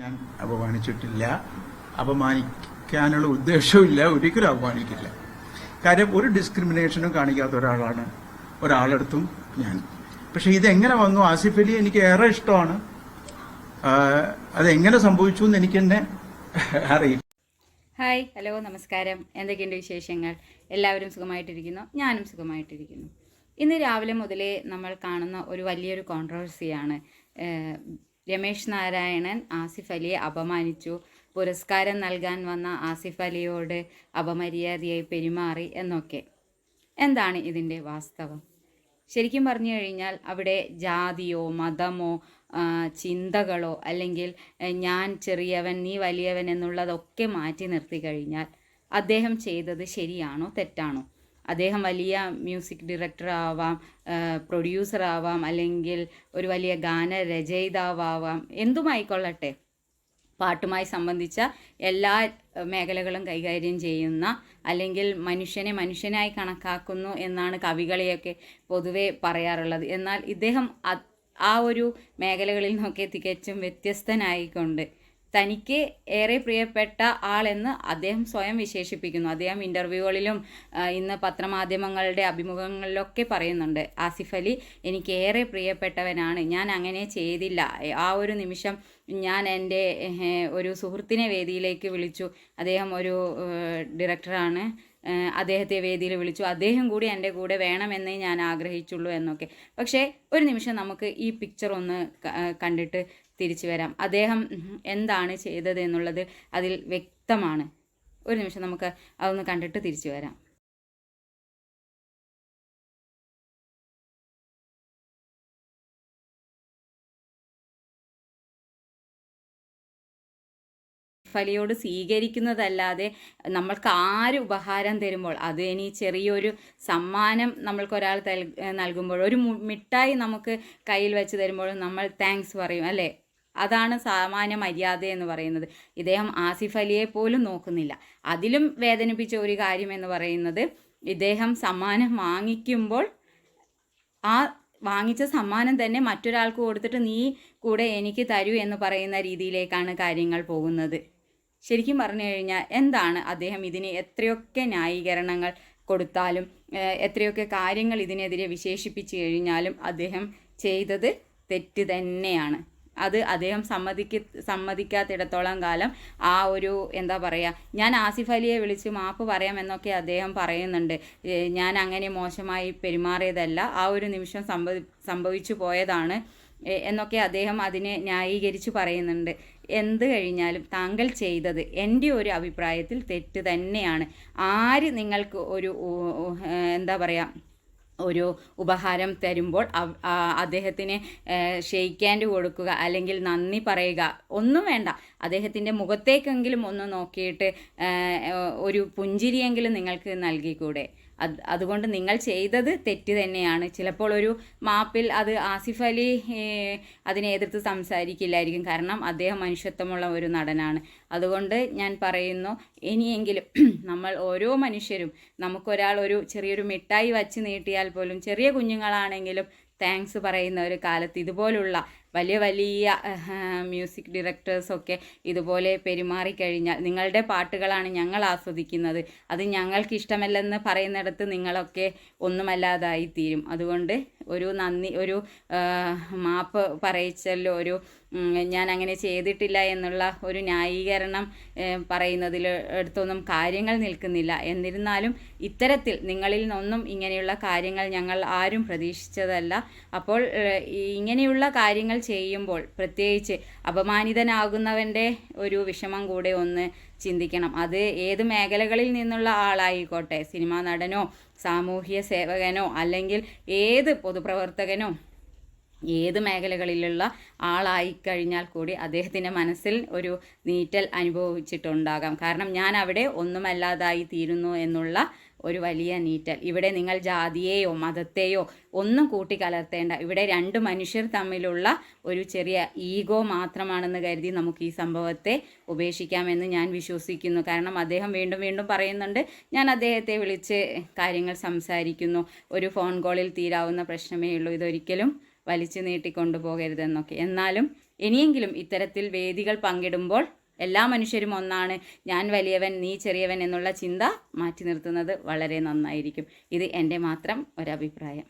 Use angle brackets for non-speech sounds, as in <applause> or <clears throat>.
ഞാൻ അപമാനിച്ചിട്ടില്ല. അപമാനിക്കാനുള്ള ഉദ്ദേശവുമില്ല. ഒരിക്കലും അപമാനിക്കില്ല. കാര്യം ഒരു ഡിസ്ക്രിമിനേഷനും കാണിക്കാത്ത ഒരാളാണ്. ഒരാളെടുത്തും ഞാൻ. പക്ഷെ ഇതെങ്ങനെ വന്നു? ആസിഫ് അലി എനിക്ക് ഏറെ ഇഷ്ടമാണ്. അതെങ്ങനെ സംഭവിച്ചു എന്ന് എനിക്ക് തന്നെ അറിയില്ല. ഹായ് ഹലോ നമസ്കാരം. എന്തൊക്കെയുണ്ട് വിശേഷങ്ങൾ? എല്ലാവരും സുഖമായിട്ടിരിക്കുന്നു? ഞാനും സുഖമായിട്ടിരിക്കുന്നു. ഇന്ന് രാവിലെ മുതലേ നമ്മൾ കാണുന്ന ഒരു വലിയൊരു കോൺട്രവേഴ്സിയാണ് രമേശ് നാരായണൻ ആസിഫ് അലിയെ അപമാനിച്ചു. പുരസ്കാരം നൽകാൻ വന്ന ആസിഫ് അലിയോട് അപമര്യാദയായി പെരുമാറി എന്നൊക്കെ. എന്താണ് ഇതിന്റെ വാസ്തവം? ശരിക്കും പറഞ്ഞു കഴിഞ്ഞാൽ അവിടെ ജാതിയോ മതമോ ചിന്തകളോ അല്ലെങ്കിൽ ഞാൻ ചെറിയവൻ നീ വലിയവൻ എന്നുള്ളതൊക്കെ മാറ്റി നിർത്തി കഴിഞ്ഞാൽ അദ്ദേഹം ചെയ്തത് ശരിയാണോ തെറ്റാണോ? അദ്ദേഹം വലിയ മ്യൂസിക് ഡയറക്ടർ ആവാം പ്രൊഡ്യൂസർ ആവാം അല്ലെങ്കിൽ ഒരു വലിയ ഗാന രചയിതാവാം എന്തുമായിക്കൊള്ളട്ടെ? പാട്ടുമായി സംബന്ധിച്ച എല്ലാ മേഖലകളും കൈകാര്യം ചെയ്യുന്ന അല്ലെങ്കിൽ മനുഷ്യനെ മനുഷ്യനായി കണക്കാക്കുന്നു എന്നാണ് കവികളെയൊക്കെ പൊതുവെ പറയാറുള്ളത്. എന്നാൽ ഇദ്ദേഹം ആ ഒരു മേഖലകളിൽ നിന്നൊക്കെ തികച്ചും വ്യത്യസ്തനായിക്കൊണ്ട് തനിക്ക് ഏറെ പ്രിയപ്പെട്ട ആളെന്ന് അദ്ദേഹം സ്വയം വിശേഷിപ്പിക്കുന്നു. അദ്ദേഹം ഇന്റർവ്യൂകളിലും ഇന്ന് പത്രമാധ്യമങ്ങളുടെ അഭിമുഖങ്ങളിലൊക്കെ പറയുന്നുണ്ട് ആസിഫ് അലി എനിക്ക് ഏറെ പ്രിയപ്പെട്ടവനാണ്. ഞാൻ അങ്ങനെ ചെയ്തില്ല. ആ ഒരു നിമിഷം ഞാൻ എന്റെ ഒരു സുഹൃത്തിനെ വേദിയിലേക്ക് വിളിച്ചു. അദ്ദേഹം ഒരു ഡയറക്ടറാണ് അദ്ദേഹത്തെ വേദിയിൽ വിളിച്ചു. അദ്ദേഹം കൂടി എന്റെ കൂടെ വേണമെന്നേ ഞാൻ ആഗ്രഹിച്ചുള്ളൂ എന്നൊക്കെ. പക്ഷേ ഒരു നിമിഷം നമുക്ക് ഈ പിക്ചർ ഒന്ന് കണ്ടിട്ട് തിരിച്ചു വരാം. അദ്ദേഹം എന്താണ് ചെയ്തത് എന്നുള്ളത് അതിൽ വ്യക്തമാണ്. ഒരു നിമിഷം നമുക്ക് അതൊന്ന് കണ്ടിട്ട് തിരിച്ചു വരാം. ഫലിയോട് സ്വീകരിക്കുന്നതല്ലാതെ നമ്മൾക്ക് ആര് ഉപഹാരം തരുമ്പോൾ അത് ഇനി ചെറിയൊരു സമ്മാനം നമ്മൾക്കൊരാൾ നൽകുമ്പോൾ ഒരു മിഠായി നമുക്ക് കയ്യിൽ വെച്ച് തരുമ്പോഴും നമ്മൾ താങ്ക്സ് പറയും അല്ലേ? അതാണ് സാമാന്യ മര്യാദ എന്ന് പറയുന്നത്. ഇദ്ദേഹം ആസിഫ് അലിയെ പോലും നോക്കുന്നില്ല. അതിലും വേദനിപ്പിച്ച ഒരു കാര്യം എന്ന് പറയുന്നത് ഇദ്ദേഹം സമ്മാനം വാങ്ങിക്കുമ്പോൾ ആ വാങ്ങിച്ച സമ്മാനം തന്നെ മറ്റൊരാൾക്ക് കൊടുത്തിട്ട് നീ കൂടെ എനിക്ക് തരൂ എന്ന് പറയുന്ന രീതിയിലേക്കാണ് കാര്യങ്ങൾ പോകുന്നത്. ശരിക്കും പറഞ്ഞു കഴിഞ്ഞാൽ എന്താണ് അദ്ദേഹം ഇതിന് എത്രയൊക്കെ ന്യായീകരണങ്ങൾ കൊടുത്താലും എത്രയൊക്കെ കാര്യങ്ങൾ ഇതിനെതിരെ വിശേഷിപ്പിച്ച് കഴിഞ്ഞാലും അദ്ദേഹം ചെയ്തത് തെറ്റ് തന്നെയാണ്. അത് അദ്ദേഹം സമ്മതിക്ക സമ്മതിക്കാത്തിടത്തോളം കാലം ആ ഒരു എന്താ പറയുക ഞാൻ ആസിഫ് അലിയെ വിളിച്ച് മാപ്പ് പറയാമെന്നൊക്കെ അദ്ദേഹം പറയുന്നുണ്ട്. ഞാൻ അങ്ങനെ മോശമായി പെരുമാറിയതല്ല ആ ഒരു നിമിഷം സംഭവി സംഭവിച്ചു പോയതാണ് എന്നൊക്കെ അദ്ദേഹം അതിനെ ന്യായീകരിച്ച് പറയുന്നുണ്ട്. എന്ത് കഴിഞ്ഞാലും താങ്കൾ ചെയ്തത് എന്റെ ഒരു അഭിപ്രായത്തിൽ തെറ്റ് തന്നെയാണ്. ആര് നിങ്ങൾക്ക് ഒരു എന്താ പറയുക ഒരു ഉപഹാരം തരുമ്പോൾ അദ്ദേഹത്തിന് ഷെയ്ക്ക് ഹാൻഡ് കൊടുക്കുക അല്ലെങ്കിൽ നന്ദി പറയുക ഒന്നും വേണ്ട. അദ്ദേഹത്തിന്റെ മുഖത്തേക്കെങ്കിലും ഒന്ന് നോക്കിയിട്ട് ഒരു പുഞ്ചിരിയെങ്കിലും നിങ്ങൾക്ക് നൽകിക്കൂടെ? അത് അതുകൊണ്ട് നിങ്ങൾ ചെയ്തത് തെറ്റ് തന്നെയാണ്. ചിലപ്പോൾ ഒരു മാപ്പിൽ അത് ആസിഫ് അലി അതിനെ എതിർത്ത് സംസാരിക്കില്ലായിരിക്കും. കാരണം അദ്ദേഹം മനുഷ്യത്വമുള്ള ഒരു നടനാണ്. അതുകൊണ്ട് ഞാൻ പറയുന്നു ഇനിയെങ്കിലും <clears throat> നമ്മൾ ഓരോ മനുഷ്യരും നമുക്കൊരാൾ ഒരു ചെറിയൊരു മിഠായി വച്ച് നീട്ടിയാൽ പോലും ചെറിയ കുഞ്ഞുങ്ങളാണെങ്കിലും താങ്ക്സ് പറയുന്ന ഒരു കാലത്ത് ഇതുപോലുള്ള വലിയ വലിയ മ്യൂസിക് ഡയറക്ടേഴ്സൊക്കെ ഇതുപോലെ പെരുമാറിക്കഴിഞ്ഞാൽ നിങ്ങളുടെ പാട്ടുകളാണ് ഞങ്ങൾ ആസ്വദിക്കുന്നത്. അത് ഞങ്ങൾക്ക് ഇഷ്ടമല്ലെന്ന് പറയുന്നിടത്ത് നിങ്ങളൊക്കെ ഒന്നുമല്ലാതായി തീരും. അതുകൊണ്ട് ഒരു നന്ദി ഒരു മാപ്പ് പറയിച്ചല്ലോ ഒരു ഞാൻ അങ്ങനെ ചെയ്തിട്ടില്ല എന്നുള്ള ഒരു ന്യായീകരണം പറയുന്നതിൽ അടുത്തൊന്നും കാര്യങ്ങൾ നിൽക്കുന്നില്ല. എന്നിരുന്നാലും ഇത്തരത്തിൽ നിങ്ങളിൽ നിന്നൊന്നും ഇങ്ങനെയുള്ള കാര്യങ്ങൾ ഞങ്ങൾ ആരും പ്രതീക്ഷിച്ചതല്ല. അപ്പോൾ ഇങ്ങനെയുള്ള കാര്യങ്ങൾ ചെയ്യുമ്പോൾ പ്രത്യേകിച്ച് അപമാനിതനാകുന്നവന്റെ ഒരു വിഷമം കൂടെ ഒന്ന് ചിന്തിക്കണം. അത് ഏത് മേഖലകളിൽ നിന്നുള്ള ആളായിക്കോട്ടെ? സിനിമാ നടനോ സാമൂഹ്യ സേവകനോ അല്ലെങ്കിൽ ഏത് പൊതുപ്രവർത്തകനോ? ഏത് മേഖലകളിലുള്ള ആളായി കഴിഞ്ഞാൽ കൂടി അദ്ദേഹത്തിന്റെ മനസ്സിൽ ഒരു നീറ്റൽ അനുഭവിച്ചിട്ടുണ്ടാകാം. കാരണം ഞാൻ അവിടെ ഒന്നുമല്ലാതായി തീരുന്നു എന്നുള്ള ഒരു വലിയ നീറ്റൽ. ഇവിടെ നിങ്ങൾ ജാതിയെയോ മതത്തെയോ ഒന്നും കൂട്ടിക്കലർത്തേണ്ട. ഇവിടെ രണ്ട് മനുഷ്യർ തമ്മിലുള്ള ഒരു ചെറിയ ഈഗോ മാത്രമാണെന്ന് കരുതി നമുക്ക് ഈ സംഭവത്തെ ഉപേക്ഷിക്കാമെന്ന് ഞാൻ വിശ്വസിക്കുന്നു. കാരണം അദ്ദേഹം വീണ്ടും വീണ്ടും പറയുന്നുണ്ട് ഞാൻ അദ്ദേഹത്തെ വിളിച്ച് കാര്യങ്ങൾ സംസാരിക്കുന്നു. ഒരു ഫോൺ കോളിൽ തീരാവുന്ന പ്രശ്നമേ ഉള്ളൂ. ഇതൊരിക്കലും വലിച്ചു നീട്ടിക്കൊണ്ടു പോകരുതെന്നൊക്കെ. എന്നാലും ഇനിയെങ്കിലും ഇത്തരത്തിൽ വേദികൾ പങ്കിടുമ്പോൾ എല്ലാ മനുഷ്യരും ഒന്നാണ് ഞാൻ വലിയവൻ നീ ചെറിയവൻ എന്നുള്ള ചിന്ത മാറ്റി നിർത്തുന്നത് വളരെ നന്നായിരിക്കും. ഇത് എന്റെ മാത്രം ഒരഭിപ്രായം.